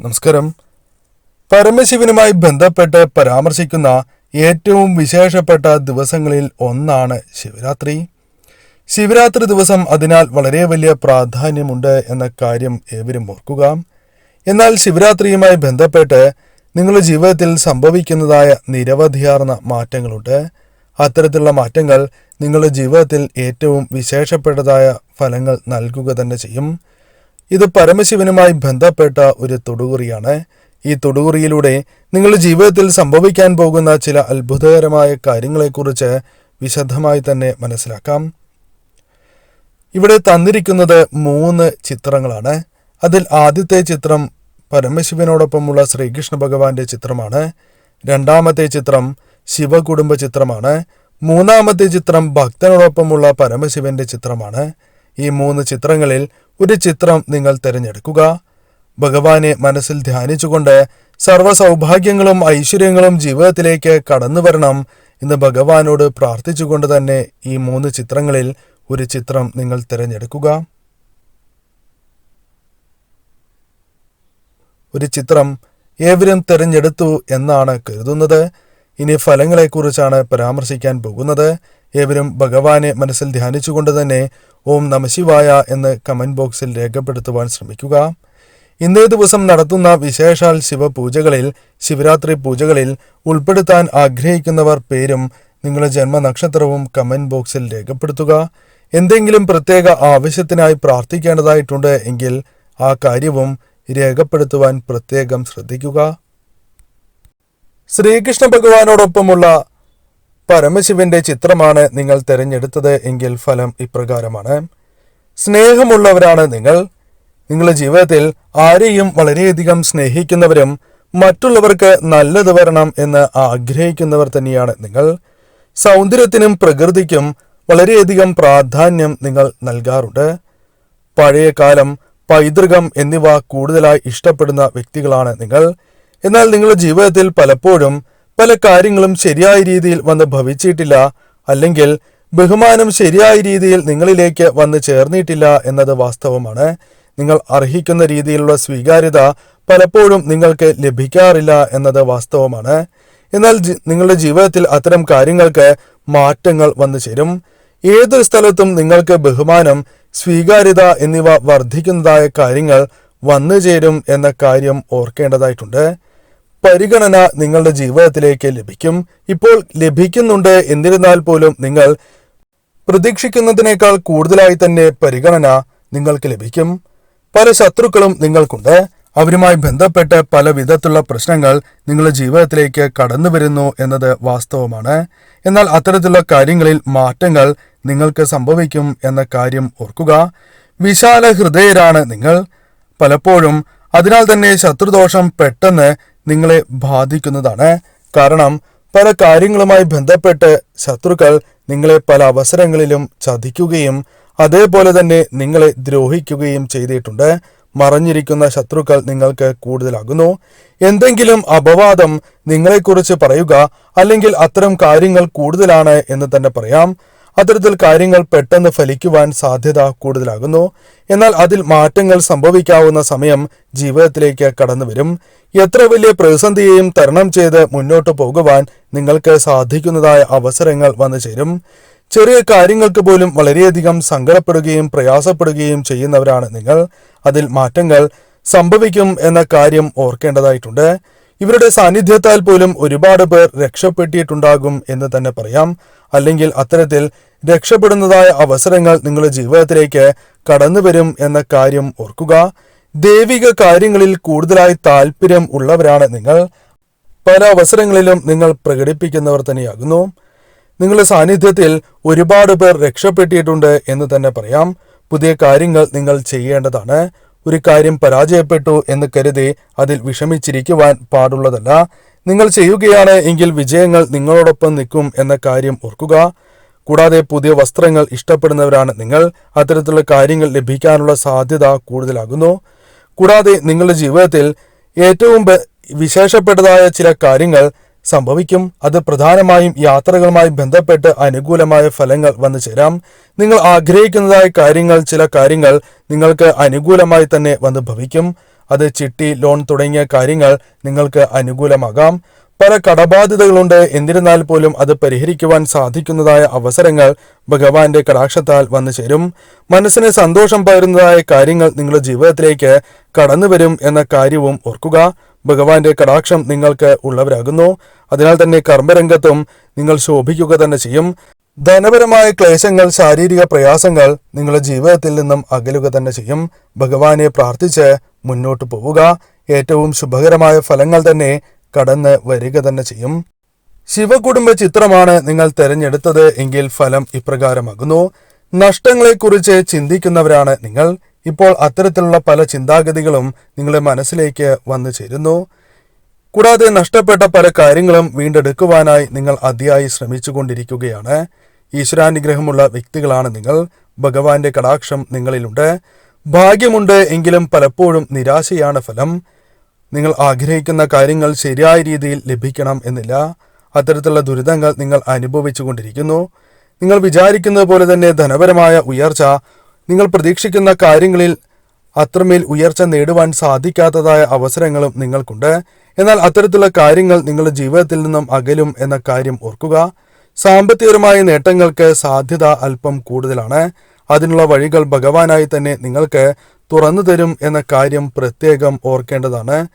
നമസ്കാരം. പരമശിവനുമായി ബന്ധപ്പെട്ട് പരാമർശിക്കുന്ന ഏറ്റവും വിശേഷപ്പെട്ട ദിവസങ്ങളിൽ ഒന്നാണ് ശിവരാത്രി. ശിവരാത്രി ദിവസം അതിനാൽ വളരെ വലിയ പ്രാധാന്യമുണ്ട് എന്ന കാര്യം ഏവരും ഓർക്കുക. എന്നാൽ ശിവരാത്രിയുമായി ബന്ധപ്പെട്ട് നിങ്ങളുടെ ജീവിതത്തിൽ സംഭവിക്കുന്നതായ നിരവധിയാർന്ന മാറ്റങ്ങളുണ്ട്. അത്തരത്തിലുള്ള മാറ്റങ്ങൾ നിങ്ങളുടെ ജീവിതത്തിൽ ഏറ്റവും വിശേഷപ്പെട്ടതായ ഫലങ്ങൾ നൽകുക തന്നെ ചെയ്യും. ഇത് പരമശിവനുമായി ബന്ധപ്പെട്ട ഒരു തൊടുകുറിയാണ്. ഈ തൊടുകുറിയിലൂടെ നിങ്ങളുടെ ജീവിതത്തിൽ സംഭവിക്കാൻ പോകുന്ന ചില അത്ഭുതകരമായ കാര്യങ്ങളെക്കുറിച്ച് വിശദമായി തന്നെ മനസ്സിലാക്കാം. ഇവിടെ തന്നിരിക്കുന്നത് മൂന്ന് ചിത്രങ്ങളാണ്. അതിൽ ആദ്യത്തെ ചിത്രം പരമശിവനോടൊപ്പമുള്ള ശ്രീകൃഷ്ണ ഭഗവാന്റെ ചിത്രമാണ്. രണ്ടാമത്തെ ചിത്രം ശിവകുടുംബ ചിത്രമാണ്. മൂന്നാമത്തെ ചിത്രം ഭക്തനോടൊപ്പമുള്ള പരമശിവന്റെ ചിത്രമാണ്. ഈ മൂന്ന് ചിത്രങ്ങളിൽ ഒരു ചിത്രം നിങ്ങൾ തിരഞ്ഞെടുക്കുക. ഭഗവാനെ മനസ്സിൽ ധ്യാനിച്ചുകൊണ്ട് സർവ സൗഭാഗ്യങ്ങളും ഐശ്വര്യങ്ങളും ജീവിതത്തിലേക്ക് കടന്നു വരണം എന്ന് ഭഗവാനോട് പ്രാർത്ഥിച്ചുകൊണ്ട് തന്നെ ഈ മൂന്ന് ചിത്രങ്ങളിൽ ഒരു ചിത്രം നിങ്ങൾ തിരഞ്ഞെടുക്കുക. ഒരു ചിത്രം ഏവരും തിരഞ്ഞെടുത്തു എന്നാണ് കരുതുന്നത്. ഇനി ഫലങ്ങളെക്കുറിച്ചാണ് പരാമർശിക്കാൻ പോകുന്നത്. ഏവരും ഭഗവാനെ മനസ്സിൽ ധ്യാനിച്ചുകൊണ്ട് തന്നെ ഓം നമശിവായ എന്ന് കമന്റ് ബോക്സിൽ രേഖപ്പെടുത്തുവാൻ ശ്രമിക്കുക. ഇന്നേ ദിവസം നടത്തുന്ന വിശേഷാൽ ശിവപൂജകളിൽ ശിവരാത്രി പൂജകളിൽ ഉൾപ്പെടുത്താൻ ആഗ്രഹിക്കുന്നവർ പേരും നിങ്ങളുടെ ജന്മനക്ഷത്രവും കമന്റ് ബോക്സിൽ രേഖപ്പെടുത്തുക. എന്തെങ്കിലും പ്രത്യേക ആവശ്യത്തിനായി പ്രാർത്ഥിക്കേണ്ടതായിട്ടുണ്ട് എങ്കിൽ ആ കാര്യവും രേഖപ്പെടുത്തുവാൻ പ്രത്യേകം ശ്രദ്ധിക്കുക. ശ്രീകൃഷ്ണ ഭഗവാനോടൊപ്പമുള്ള പരമശിവന്റെ ചിത്രമാണ് നിങ്ങൾ തിരഞ്ഞെടുത്തത് എങ്കിൽ ഫലം ഇപ്രകാരമാണ്. സ്നേഹമുള്ളവരാണ് നിങ്ങൾ. നിങ്ങളുടെ ജീവിതത്തിൽ ആരെയും വളരെയധികം സ്നേഹിക്കുന്നവരും മറ്റുള്ളവർക്ക് നല്ലത് വരണം എന്ന് ആഗ്രഹിക്കുന്നവർ തന്നെയാണ് നിങ്ങൾ. സൗന്ദര്യത്തിനും പ്രകൃതിക്കും വളരെയധികം പ്രാധാന്യം നിങ്ങൾ നൽകാറുണ്ട്. പഴയ കാലം പൈതൃകം എന്നിവ കൂടുതലായി ഇഷ്ടപ്പെടുന്ന വ്യക്തികളാണ് നിങ്ങൾ. എന്നാൽ നിങ്ങളുടെ ജീവിതത്തിൽ പലപ്പോഴും പല കാര്യങ്ങളും ശരിയായ രീതിയിൽ വന്ന് ഭവിച്ചിട്ടില്ല അല്ലെങ്കിൽ ബഹുമാനം ശരിയായ രീതിയിൽ നിങ്ങളിലേക്ക് വന്ന് ചേർന്നിട്ടില്ല എന്നത് വാസ്തവമാണ്. നിങ്ങൾ അർഹിക്കുന്ന രീതിയിലുള്ള സ്വീകാര്യത പലപ്പോഴും നിങ്ങൾക്ക് ലഭിക്കാറില്ല എന്നത് വാസ്തവമാണ്. എന്നാൽ നിങ്ങളുടെ ജീവിതത്തിൽ അത്തരം കാര്യങ്ങൾക്ക് മാറ്റങ്ങൾ വന്നു ചേരും. ഏതൊരു സ്ഥലത്തും നിങ്ങൾക്ക് ബഹുമാനം സ്വീകാര്യത എന്നിവ വർദ്ധിക്കുന്നതായ കാര്യങ്ങൾ വന്നു ചേരും എന്ന കാര്യം ഓർക്കേണ്ടതായിട്ടുണ്ട്. പരിഗണന നിങ്ങളുടെ ജീവിതത്തിലേക്ക് ലഭിക്കും. ഇപ്പോൾ ലഭിക്കുന്നുണ്ട് എന്നിരുന്നാൽ പോലും നിങ്ങൾ പ്രതീക്ഷിക്കുന്നതിനേക്കാൾ കൂടുതലായി തന്നെ പരിഗണന നിങ്ങൾക്ക് ലഭിക്കും. പല ശത്രുക്കളും നിങ്ങൾക്കുണ്ട്. അവരുമായി ബന്ധപ്പെട്ട് പല വിധത്തിലുള്ള പ്രശ്നങ്ങൾ നിങ്ങളുടെ ജീവിതത്തിലേക്ക് കടന്നു വരുന്നു എന്നത് വാസ്തവമാണ്. എന്നാൽ അത്തരത്തിലുള്ള കാര്യങ്ങളിൽ മാറ്റങ്ങൾ നിങ്ങൾക്ക് സംഭവിക്കും എന്ന കാര്യം ഓർക്കുക. വിശാല ഹൃദയരാണ് നിങ്ങൾ. പലപ്പോഴും അതിനാൽ തന്നെ ശത്രുദോഷം പെട്ടെന്ന് നിങ്ങളെ ബാധിക്കുന്നതാണ്. കാരണം പല കാര്യങ്ങളുമായി ബന്ധപ്പെട്ട് ശത്രുക്കൾ നിങ്ങളെ പല അവസരങ്ങളിലും ചതിക്കുകയും അതേപോലെ തന്നെ നിങ്ങളെ ദ്രോഹിക്കുകയും ചെയ്തിട്ടുണ്ട്. മറഞ്ഞിരിക്കുന്ന ശത്രുക്കൾ നിങ്ങൾക്ക് കൂടുതലാകുന്നു. എന്തെങ്കിലും അപവാദം നിങ്ങളെക്കുറിച്ച് പറയുക അല്ലെങ്കിൽ അത്തരം കാര്യങ്ങൾ കൂടുതലാണ് എന്ന് തന്നെ പറയാം. അത്തരത്തിൽ കാര്യങ്ങൾ പെട്ടെന്ന് ഫലിക്കുവാൻ സാധ്യത കൂടുതലാകുന്നു. എന്നാൽ അതിൽ മാറ്റങ്ങൾ സംഭവിക്കാവുന്ന സമയം ജീവിതത്തിലേക്ക് കടന്നുവരും എത്ര വലിയ പ്രതിസന്ധിയെയും തരണം ചെയ്ത് മുന്നോട്ട് പോകുവാൻ നിങ്ങൾക്ക് സാധിക്കുന്നതായ അവസരങ്ങൾ വന്നു ചേരും. ചെറിയ കാര്യങ്ങൾക്ക് പോലും വളരെയധികം സങ്കടപ്പെടുകയും പ്രയാസപ്പെടുകയും ചെയ്യുന്നവരാണ് നിങ്ങൾ. അതിൽ മാറ്റങ്ങൾ സംഭവിക്കും എന്ന കാര്യം ഓർക്കേണ്ടതായിട്ടുണ്ട്. ഇവരുടെ സാന്നിധ്യത്താൽ പോലും ഒരുപാട് പേർ രക്ഷപ്പെട്ടിട്ടുണ്ടാകും എന്ന് തന്നെ പറയാം. അല്ലെങ്കിൽ അത്തരത്തിൽ രക്ഷപ്പെടുന്നതായ അവസരങ്ങൾ നിങ്ങളുടെ ജീവിതത്തിലേക്ക് കടന്നു വരും എന്ന കാര്യം ഓർക്കുക. ദൈവിക കാര്യങ്ങളിൽ കൂടുതലായി താല്പര്യം ഉള്ളവരാണ് നിങ്ങൾ. പല അവസരങ്ങളിലും നിങ്ങൾ പ്രകടിപ്പിക്കുന്നവർ തന്നെയാകുന്നു. നിങ്ങളുടെ സാന്നിധ്യത്തിൽ ഒരുപാട് പേർ രക്ഷപ്പെട്ടിട്ടുണ്ട് എന്ന് തന്നെ പറയാം. പുതിയ കാര്യങ്ങൾ നിങ്ങൾ ചെയ്യേണ്ടതാണ്. ഒരു കാര്യം പരാജയപ്പെട്ടു എന്ന് കരുതി അതിൽ വിഷമിച്ചിരിക്കുവാൻ പാടുള്ളതല്ല. നിങ്ങൾ ചെയ്യുകയാണ് എങ്കിൽ വിജയങ്ങൾ നിങ്ങളോടൊപ്പം നിൽക്കും എന്ന കാര്യം ഓർക്കുക. കൂടാതെ പുതിയ വസ്ത്രങ്ങൾ ഇഷ്ടപ്പെടുന്നവരാണ് നിങ്ങൾ. അത്തരത്തിലുള്ള കാര്യങ്ങൾ ലഭിക്കാനുള്ള സാധ്യത കൂടുതലാകുന്നു. കൂടാതെ നിങ്ങളുടെ ജീവിതത്തിൽ ഏറ്റവും വിശേഷപ്പെട്ടതായ ചില കാര്യങ്ങൾ സംഭവിക്കും. അത് പ്രധാനമായും യാത്രകളുമായി ബന്ധപ്പെട്ട് അനുകൂലമായ ഫലങ്ങൾ വന്നു ചേരാം. നിങ്ങൾ ആഗ്രഹിക്കുന്നതായ കാര്യങ്ങൾ ചില കാര്യങ്ങൾ നിങ്ങൾക്ക് അനുകൂലമായി തന്നെ വന്നു ഭവിക്കും. അത് ചിട്ടി ലോൺ തുടങ്ങിയ കാര്യങ്ങൾ നിങ്ങൾക്ക് അനുകൂലമാകാം. പല കടബാധ്യതകളുണ്ട്. എന്നിരുന്നാൽ പോലും അത് പരിഹരിക്കുവാൻ സാധിക്കുന്നതായ അവസരങ്ങൾ ഭഗവാന്റെ കടാക്ഷത്താൽ വന്നു ചേരും. മനസ്സിന് സന്തോഷം പകരുന്നതായ കാര്യങ്ങൾ നിങ്ങളുടെ ജീവിതത്തിലേക്ക് കടന്നു വരും എന്ന കാര്യവും ഓർക്കുക. ഭഗവാന്റെ കടാക്ഷം നിങ്ങൾക്ക് ഉള്ളവരാകുന്നു. അതിനാൽ തന്നെ കർമ്മരംഗത്തും നിങ്ങൾ ശോഭിക്കുക തന്നെ ചെയ്യും. ധനപരമായ ക്ലേശങ്ങൾ ശാരീരിക പ്രയാസങ്ങൾ നിങ്ങളുടെ ജീവിതത്തിൽ നിന്നും അകലുക തന്നെ ചെയ്യും. ഭഗവാനെ പ്രാർത്ഥിച്ച് മുന്നോട്ട് പോവുക. ഏറ്റവും ശുഭകരമായ ഫലങ്ങൾ തന്നെ കടന്ന് വരിക തന്നെ ചെയ്യും. ശിവകുടുംബ ചിത്രമാണ് നിങ്ങൾ തിരഞ്ഞെടുത്തത് എങ്കിൽ ഫലം ഇപ്രകാരമാകുന്നു. നഷ്ടങ്ങളെക്കുറിച്ച് ചിന്തിക്കുന്നവരാണ് നിങ്ങൾ. ഇപ്പോൾ അത്തരത്തിലുള്ള പല ചിന്താഗതികളും നിങ്ങളുടെ മനസ്സിലേക്ക് വന്നു ചേരുന്നു. കൂടാതെ നഷ്ടപ്പെട്ട പല കാര്യങ്ങളും വീണ്ടെടുക്കുവാനായി നിങ്ങൾ അതിയായി ശ്രമിച്ചുകൊണ്ടിരിക്കുകയാണ്. ഈശ്വരാനുഗ്രഹമുള്ള വ്യക്തികളാണ് നിങ്ങൾ. ഭഗവാന്റെ കടാക്ഷം നിങ്ങളിലുണ്ട്. ഭാഗ്യമുണ്ട് എങ്കിലും പലപ്പോഴും നിരാശയാണ് ഫലം. നിങ്ങൾ ആഗ്രഹിക്കുന്ന കാര്യങ്ങൾ ശരിയായ രീതിയിൽ ലഭിക്കണം എന്നില്ല. അത്തരത്തിലുള്ള ദുരിതങ്ങൾ നിങ്ങൾ അനുഭവിച്ചുകൊണ്ടിരിക്കുന്നു. നിങ്ങൾ വിചാരിക്കുന്നത് പോലെ തന്നെ ധനപരമായ ഉയർച്ച നിങ്ങൾ പ്രതീക്ഷിക്കുന്ന കാര്യങ്ങളിൽ അത്രമേൽ ഉയർച്ച നേടുവാൻ സാധിക്കാത്തതായ അവസരങ്ങളും നിങ്ങൾക്കുണ്ട്. എന്നാൽ അത്തരത്തിലുള്ള കാര്യങ്ങൾ നിങ്ങളുടെ ജീവിതത്തിൽ നിന്നും അകലും എന്ന കാര്യം ഓർക്കുക. സാമ്പത്തികപരമായ നേട്ടങ്ങൾക്ക് സാധ്യത അല്പം കൂടുതലാണ്. അതിനുള്ള വഴികൾ ഭഗവാനായി തന്നെ നിങ്ങൾക്ക് തുറന്നു തരും എന്ന കാര്യം പ്രത്യേകം ഓർക്കേണ്ടതാണ്.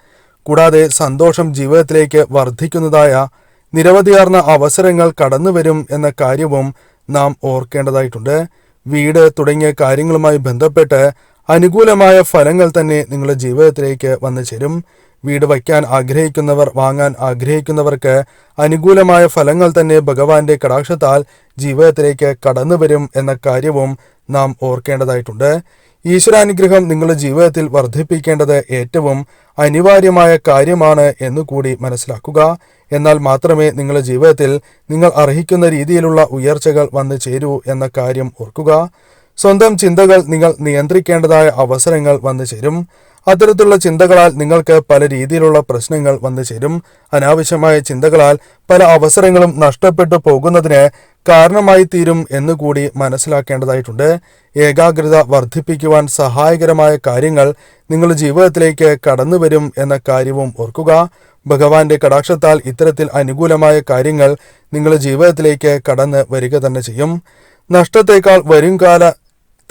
കൂടാതെ സന്തോഷം ജീവിതത്തിലേക്ക് വർദ്ധിക്കുന്നതായ നിരവധിയാർന്ന അവസരങ്ങൾ കടന്നുവരും എന്ന കാര്യവും നാം ഓർക്കേണ്ടതായിട്ടുണ്ട്. വീട് തുടങ്ങിയ കാര്യങ്ങളുമായി ബന്ധപ്പെട്ട് അനുകൂലമായ ഫലങ്ങൾ തന്നെ നിങ്ങളുടെ ജീവിതത്തിലേക്ക് വന്നു ചേരും. വീട് വയ്ക്കാൻ ആഗ്രഹിക്കുന്നവർ വാങ്ങാൻ ആഗ്രഹിക്കുന്നവർക്ക് അനുകൂലമായ ഫലങ്ങൾ തന്നെ ഭഗവാന്റെ കടാക്ഷത്താൽ ജീവിതത്തിലേക്ക് കടന്നു വരും എന്ന കാര്യവും നാം ഓർക്കേണ്ടതായിട്ടുണ്ട്. ഈശ്വരാനുഗ്രഹം നിങ്ങളുടെ ജീവിതത്തിൽ വർദ്ധിപ്പിക്കേണ്ടത് ഏറ്റവും അനിവാര്യമായ കാര്യമാണ് എന്നുകൂടി മനസ്സിലാക്കുക. എന്നാൽ മാത്രമേ നിങ്ങളുടെ ജീവിതത്തിൽ നിങ്ങൾ അർഹിക്കുന്ന രീതിയിലുള്ള ഉയർച്ചകൾ വന്നു ചേരൂ എന്ന കാര്യം ഓർക്കുക. സ്വന്തം ചിന്തകൾ നിങ്ങൾ നിയന്ത്രിക്കേണ്ടതായ അവസരങ്ങൾ വന്നു ചേരും. അത്തരത്തിലുള്ള ചിന്തകളാൽ നിങ്ങൾക്ക് പല രീതിയിലുള്ള പ്രശ്നങ്ങൾ വന്നു ചേരും. അനാവശ്യമായ ചിന്തകളാൽ പല അവസരങ്ങളും നഷ്ടപ്പെട്ടു പോകുന്നതിന് കാരണമായി തീരും എന്നുകൂടി മനസ്സിലാക്കേണ്ടതായിട്ടുണ്ട്. ഏകാഗ്രത വർദ്ധിപ്പിക്കുവാൻ സഹായകരമായ കാര്യങ്ങൾ നിങ്ങളുടെ ജീവിതത്തിലേക്ക് കടന്നു വരും എന്ന കാര്യവും ഓർക്കുക. ഭഗവാന്റെ കടാക്ഷത്താൽ ഇത്തരത്തിൽ അനുകൂലമായ കാര്യങ്ങൾ നിങ്ങളുടെ ജീവിതത്തിലേക്ക് കടന്ന് വരിക തന്നെ ചെയ്യും. നഷ്ടത്തേക്കാൾ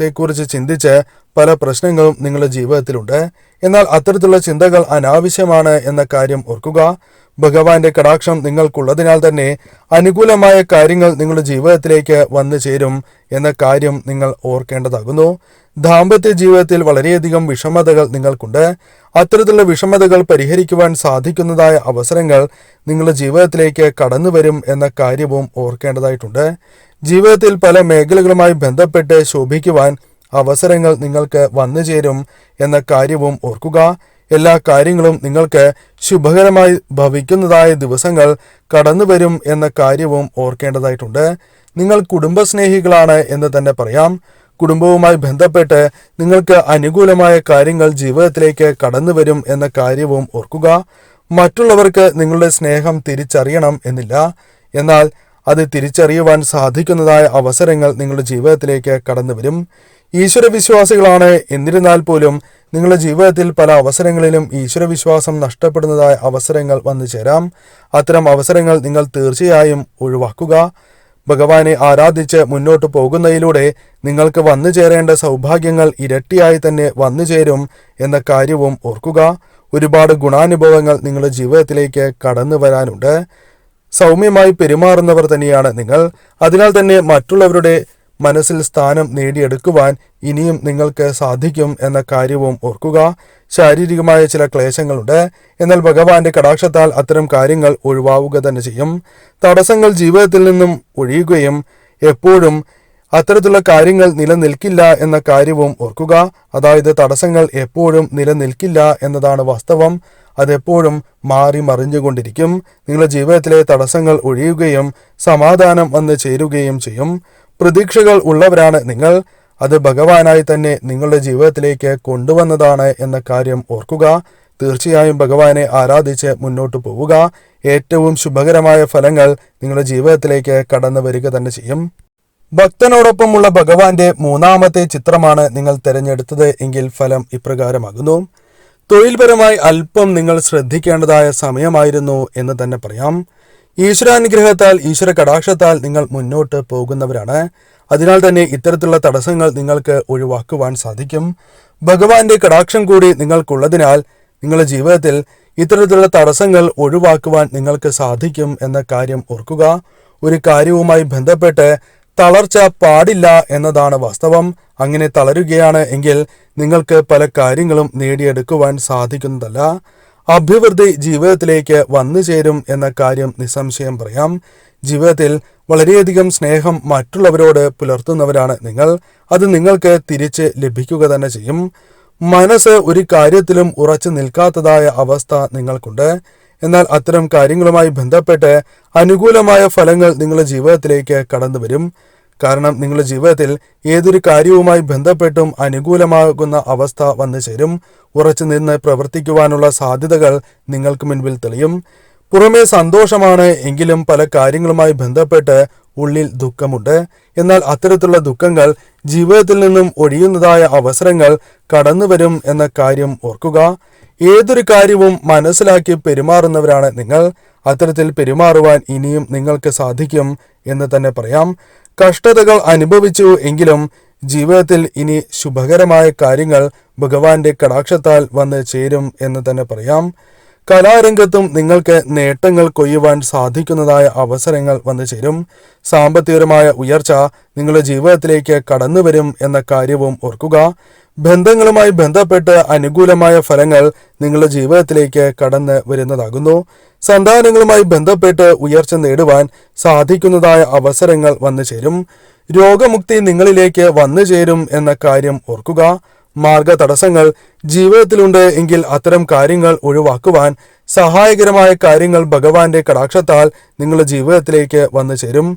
വരുംകാലത്തെക്കുറിച്ച് ചിന്തിച്ച് പല പ്രശ്നങ്ങളും നിങ്ങളുടെ ജീവിതത്തിലുണ്ട്. എന്നാൽ അത്തരത്തിലുള്ള ചിന്തകൾ അനാവശ്യമാണ് എന്ന കാര്യം ഓർക്കുക. ഭഗവാന്റെ കടാക്ഷം നിങ്ങൾക്കുള്ളതിനാൽ തന്നെ അനുകൂലമായ കാര്യങ്ങൾ നിങ്ങളുടെ ജീവിതത്തിലേക്ക് വന്നു ചേരും എന്ന കാര്യം നിങ്ങൾ ഓർക്കേണ്ടതാകുന്നു. ദാമ്പത്യ ജീവിതത്തിൽ വളരെയധികം വിഷമതകൾ നിങ്ങൾക്കുണ്ട്. അത്തരത്തിലുള്ള വിഷമതകൾ പരിഹരിക്കുവാൻ സാധിക്കുന്നതായ അവസരങ്ങൾ നിങ്ങളുടെ ജീവിതത്തിലേക്ക് കടന്നു വരും എന്ന കാര്യവും ഓർക്കേണ്ടതായിട്ടുണ്ട്. ജീവിതത്തിൽ പല മേഖലകളുമായി ബന്ധപ്പെട്ട് ശോഭിക്കുവാൻ അവസരങ്ങൾ നിങ്ങൾക്ക് വന്നു ചേരും എന്ന കാര്യവും ഓർക്കുക. എല്ലാ കാര്യങ്ങളും നിങ്ങൾക്ക് ശുഭകരമായി ഭവിക്കുന്നതായ ദിവസങ്ങൾ കടന്നുവരും എന്ന കാര്യവും ഓർക്കേണ്ടതായിട്ടുണ്ട്. നിങ്ങൾ കുടുംബസ്നേഹികളാണ് എന്ന് തന്നെ പറയാം. കുടുംബവുമായി ബന്ധപ്പെട്ട് നിങ്ങൾക്ക് അനുകൂലമായ കാര്യങ്ങൾ ജീവിതത്തിലേക്ക് കടന്നുവരും എന്ന കാര്യവും ഓർക്കുക. മറ്റുള്ളവർക്ക് നിങ്ങളുടെ സ്നേഹം തിരിച്ചറിയണം എന്നില്ല. എന്നാൽ അത് തിരിച്ചറിയുവാൻ സാധിക്കുന്നതായ അവസരങ്ങൾ നിങ്ങളുടെ ജീവിതത്തിലേക്ക് കടന്നു വരും ഈശ്വരവിശ്വാസികളാണ്. എന്നിരുന്നാൽ പോലും നിങ്ങളുടെ ജീവിതത്തിൽ പല അവസരങ്ങളിലും ഈശ്വരവിശ്വാസം നഷ്ടപ്പെടുന്നതായ അവസരങ്ങൾ വന്നു ചേരാം. അത്തരം അവസരങ്ങൾ നിങ്ങൾ തീർച്ചയായും ഒഴിവാക്കുക. ഭഗവാനെ ആരാധിച്ച് മുന്നോട്ട് പോകുന്നതിലൂടെ നിങ്ങൾക്ക് വന്നു ചേരേണ്ട സൗഭാഗ്യങ്ങൾ ഇരട്ടിയായി തന്നെ വന്നു ചേരും എന്ന കാര്യവും ഓർക്കുക. ഒരുപാട് ഗുണാനുഭവങ്ങൾ നിങ്ങളുടെ ജീവിതത്തിലേക്ക് കടന്നു വരാനുണ്ട്. സൗമ്യമായി പെരുമാറുന്നവർ തന്നെയാണ് നിങ്ങൾ. അതിനാൽ തന്നെ മറ്റുള്ളവരുടെ മനസ്സിൽ സ്ഥാനം നേടിയെടുക്കുവാൻ ഇനിയും നിങ്ങൾക്ക് സാധിക്കും എന്ന കാര്യവും ഓർക്കുക. ശാരീരികമായ ചില ക്ലേശങ്ങളുണ്ട്. എന്നാൽ ഭഗവാന്റെ കടാക്ഷത്താൽ അത്തരം കാര്യങ്ങൾ ഒഴിവാവുക തന്നെ ചെയ്യും. തടസ്സങ്ങൾ ജീവിതത്തിൽ നിന്നും ഒഴിയുകയും എപ്പോഴും അത്തരത്തിലുള്ള കാര്യങ്ങൾ നിലനിൽക്കില്ല എന്ന കാര്യവും ഓർക്കുക. അതായത് തടസ്സങ്ങൾ എപ്പോഴും നിലനിൽക്കില്ല എന്നതാണ് വാസ്തവം. അതെപ്പോഴും മാറി മറിഞ്ഞുകൊണ്ടിരിക്കും. നിങ്ങളുടെ ജീവിതത്തിലെ തടസ്സങ്ങൾ ഒഴിയുകയും സമാധാനം വന്ന് ചേരുകയും ചെയ്യും. പ്രതീക്ഷകൾ ഉള്ളവരാണ് നിങ്ങൾ. അത് ഭഗവാനായി തന്നെ നിങ്ങളുടെ ജീവിതത്തിലേക്ക് കൊണ്ടുവന്നതാണ് എന്ന കാര്യം ഓർക്കുക. തീർച്ചയായും ഭഗവാനെ ആരാധിച്ച് മുന്നോട്ട് പോവുക. ഏറ്റവും ശുഭകരമായ ഫലങ്ങൾ നിങ്ങളുടെ ജീവിതത്തിലേക്ക് കടന്നു വരിക തന്നെ ചെയ്യും. ഭക്തനോടൊപ്പമുള്ള ഭഗവാന്റെ മൂന്നാമത്തെ ചിത്രമാണ് നിങ്ങൾ തിരഞ്ഞെടുത്തത് എങ്കിൽ ഫലം ഇപ്രകാരമാകുന്നു. തൊഴിൽപരമായി അല്പം നിങ്ങൾ ശ്രദ്ധിക്കേണ്ടതായ സമയമായിരുന്നു എന്ന് തന്നെ പറയാം. ഈശ്വരാനുഗ്രഹത്താൽ ഈശ്വര കടാക്ഷത്താൽ നിങ്ങൾ മുന്നോട്ട് പോകുന്നവരാണ്. അതിനാൽ തന്നെ ഇത്തരത്തിലുള്ള തടസ്സങ്ങൾ നിങ്ങൾക്ക് ഒഴിവാക്കുവാൻ സാധിക്കും. ഭഗവാന്റെ കടാക്ഷം കൂടി നിങ്ങൾക്കുള്ളതിനാൽ നിങ്ങളുടെ ജീവിതത്തിൽ ഇത്തരത്തിലുള്ള തടസ്സങ്ങൾ ഒഴിവാക്കുവാൻ നിങ്ങൾക്ക് സാധിക്കും എന്ന കാര്യം ഓർക്കുക. ഒരു കാര്യവുമായി ബന്ധപ്പെട്ട് തളർച്ച പാടില്ല എന്നതാണ് വാസ്തവം. അങ്ങനെ തളരുകയാണ് എങ്കിൽ നിങ്ങൾക്ക് പല കാര്യങ്ങളും നേടിയെടുക്കുവാൻ സാധിക്കുന്നതല്ല. അഭിവൃദ്ധി ജീവിതത്തിലേക്ക് വന്നു ചേരും എന്ന കാര്യം നിസ്സംശയം പറയാം. ജീവിതത്തിൽ വളരെയധികം സ്നേഹം മറ്റുള്ളവരോട് പുലർത്തുന്നവരാണ് നിങ്ങൾ. അത് നിങ്ങൾക്ക് തിരിച്ച് ലഭിക്കുക തന്നെ ചെയ്യും. മനസ്സ് ഒരു കാര്യത്തിലും ഉറച്ചു നിൽക്കാത്തതായ അവസ്ഥ നിങ്ങൾക്കുണ്ട്. എന്നാൽ അത്തരം കാര്യങ്ങളുമായി ബന്ധപ്പെട്ട് അനുകൂലമായ ഫലങ്ങൾ നിങ്ങളുടെ ജീവിതത്തിലേക്ക് കടന്നു വരും. കാരണം നിങ്ങളുടെ ജീവിതത്തിൽ ഏതൊരു കാര്യവുമായി ബന്ധപ്പെട്ടും അനുകൂലമാകുന്ന അവസ്ഥ വന്നു ചേരും. ഉറച്ചു നിന്ന് പ്രവർത്തിക്കുവാനുള്ള സാധ്യതകൾ നിങ്ങൾക്ക് മുൻപിൽ തെളിയും. പുറമേ സന്തോഷമാണ് എങ്കിലും പല കാര്യങ്ങളുമായി ബന്ധപ്പെട്ട് ഉള്ളിൽ ദുഃഖമുണ്ട്. എന്നാൽ അത്തരത്തിലുള്ള ദുഃഖങ്ങൾ ജീവിതത്തിൽ നിന്നും ഒഴിയുന്നതായ അവസരങ്ങൾ കടന്നുവരും എന്ന കാര്യം ഓർക്കുക. ഏതൊരു കാര്യവും മനസ്സിലാക്കി പെരുമാറുന്നവരാണ് നിങ്ങൾ. അത്തരത്തിൽ പെരുമാറുവാൻ ഇനിയും നിങ്ങൾക്ക് സാധിക്കും എന്ന് തന്നെ പറയാം. കഷ്ടതകൾ അനുഭവിച്ചു എങ്കിലും ജീവിതത്തിൽ ഇനി ശുഭകരമായ കാര്യങ്ങൾ ഭഗവാന്റെ കടാക്ഷത്താൽ വന്ന് ചേരും എന്ന് തന്നെ പറയാം. കലാരംഗത്തും നിങ്ങൾക്ക് നേട്ടങ്ങൾ കൊയ്യുവാൻ സാധിക്കുന്നതായ അവസരങ്ങൾ വന്നു ചേരും. സാമ്പത്തികപരമായ ഉയർച്ച നിങ്ങളുടെ ജീവിതത്തിലേക്ക് കടന്നുവരും എന്ന കാര്യവും ഓർക്കുക. ബന്ധങ്ങളുമായി ബന്ധപ്പെട്ട് അനുകൂലമായ ഫലങ്ങൾ നിങ്ങളുടെ ജീവിതത്തിലേക്ക് കടന്ന് വരുന്നതാകുന്നു. സന്താനങ്ങളുമായി ബന്ധപ്പെട്ട് ഉയർച്ച നേടുവാൻ സാധിക്കുന്നതായ അവസരങ്ങൾ വന്നു ചേരും. രോഗമുക്തി നിങ്ങളിലേക്ക് വന്നു ചേരും എന്ന കാര്യം ഓർക്കുക. മാർഗ തടസ്സങ്ങൾ ജീവിതത്തിലുണ്ട് എങ്കിൽ അത്തരം കാര്യങ്ങൾ ഒഴിവാക്കുവാൻ സഹായകരമായ കാര്യങ്ങൾ ഭഗവാന്റെ കടാക്ഷത്താൽ നിങ്ങളുടെ ജീവിതത്തിലേക്ക് വന്നു ചേരും.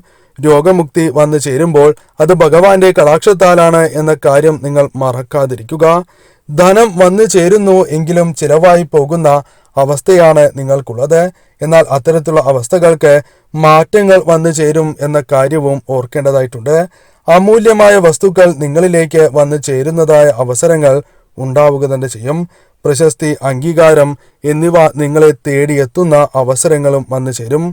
രോഗമുക്തി വന്നു ചേരുമ്പോൾ അത് ഭഗവാന്റെ കടാക്ഷത്താലാണ് എന്ന കാര്യം നിങ്ങൾ മറക്കാതിരിക്കുക. ധനം വന്നു ചേരുന്നു എങ്കിലും ചിലവായി പോകുന്ന അവസ്ഥയാണ് നിങ്ങൾക്കുള്ളത്. എന്നാൽ അത്തരത്തിലുള്ള അവസ്ഥകൾക്ക് മാറ്റങ്ങൾ വന്നു ചേരും എന്ന കാര്യവും ഓർക്കേണ്ടതായിട്ടുണ്ട്. അമൂല്യമായ വസ്തുക്കൾ നിങ്ങളിലേക്ക് വന്നു ചേരുന്നതായ അവസരങ്ങൾ ഉണ്ടാവുക തന്നെ ചെയ്യും. പ്രശസ്തി അംഗീകാരം എന്നിവ നിങ്ങളെ തേടിയെത്തുന്ന അവസരങ്ങളും വന്നു ചേരും.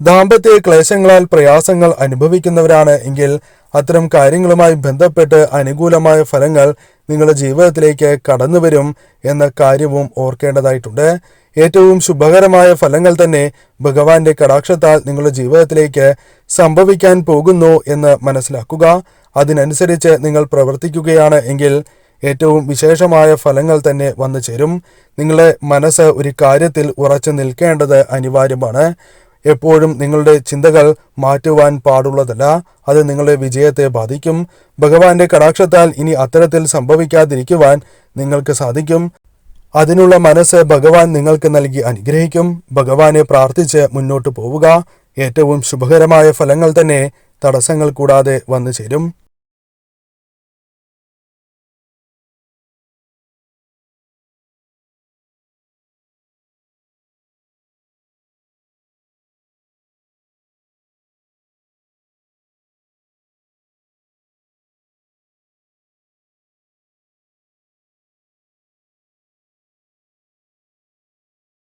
ദാമ്പത്യ ക്ലേശങ്ങളാൽ പ്രയാസങ്ങൾ അനുഭവിക്കുന്നവരാണ് എങ്കിൽ അത്തരം കാര്യങ്ങളുമായി ബന്ധപ്പെട്ട് അനുകൂലമായ ഫലങ്ങൾ നിങ്ങളുടെ ജീവിതത്തിലേക്ക് കടന്നുവരും എന്ന കാര്യവും ഓർക്കേണ്ടതായിട്ടുണ്ട്. ഏറ്റവും ശുഭകരമായ ഫലങ്ങൾ തന്നെ ഭഗവാന്റെ കടാക്ഷത്താൽ നിങ്ങളുടെ ജീവിതത്തിലേക്ക് സംഭവിക്കാൻ പോകുന്നു എന്ന് മനസ്സിലാക്കുക. അതിനനുസരിച്ച് നിങ്ങൾ പ്രവർത്തിക്കുകയാണ് എങ്കിൽ ഏറ്റവും വിശേഷമായ ഫലങ്ങൾ തന്നെ വന്നു ചേരും. നിങ്ങളുടെ മനസ്സ് ഒരു കാര്യത്തിൽ ഉറച്ചു നിൽക്കേണ്ടത് അനിവാര്യമാണ്. എപ്പോഴും നിങ്ങളുടെ ചിന്തകൾ മാറ്റുവാൻ പാടുള്ളതല്ല. അത് നിങ്ങളുടെ വിജയത്തെ ബാധിക്കും. ഭഗവാന്റെ കടാക്ഷത്താൽ ഇനി അത്തരത്തിൽ സംഭവിക്കാതിരിക്കുവാൻ നിങ്ങൾക്ക് സാധിക്കും. അതിനുള്ള മനസ്സ് ഭഗവാൻ നിങ്ങൾക്ക് നൽകി അനുഗ്രഹിക്കും. ഭഗവാനെ പ്രാർത്ഥിച്ച് മുന്നോട്ട് പോവുക. ഏറ്റവും ശുഭകരമായ ഫലങ്ങൾ തന്നെ തടസ്സങ്ങൾ കൂടാതെ വന്നു ചേരും